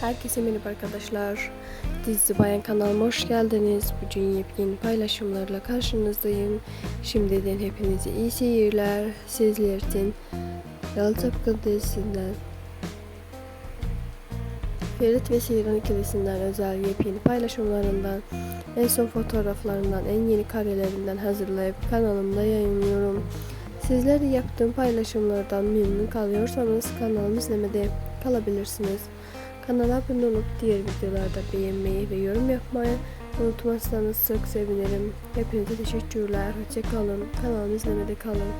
Herkese merhaba arkadaşlar. Dizi Bayan kanalıma hoş geldiniz. Bugün yepyeni paylaşımlarla karşınızdayım. Şimdiden hepinize iyi seyirler. Sizler için Yalı Çapkın dizisinden Ferit ve Seyran ikilisinden özel yepyeni paylaşımlarından en son fotoğraflarından en yeni karelerinden hazırlayıp kanalımda yayınlıyorum. Sizler de yaptığım paylaşımlardan memnun kalıyorsanız kanalımı izlemede kalabilirsiniz. Kanala abone olup diğer videolarda beğenmeyi ve yorum yapmayı unutmazsanız çok sevinirim. Hepinize teşekkürler. Hoşçakalın. Kanalımı izlemede kalın.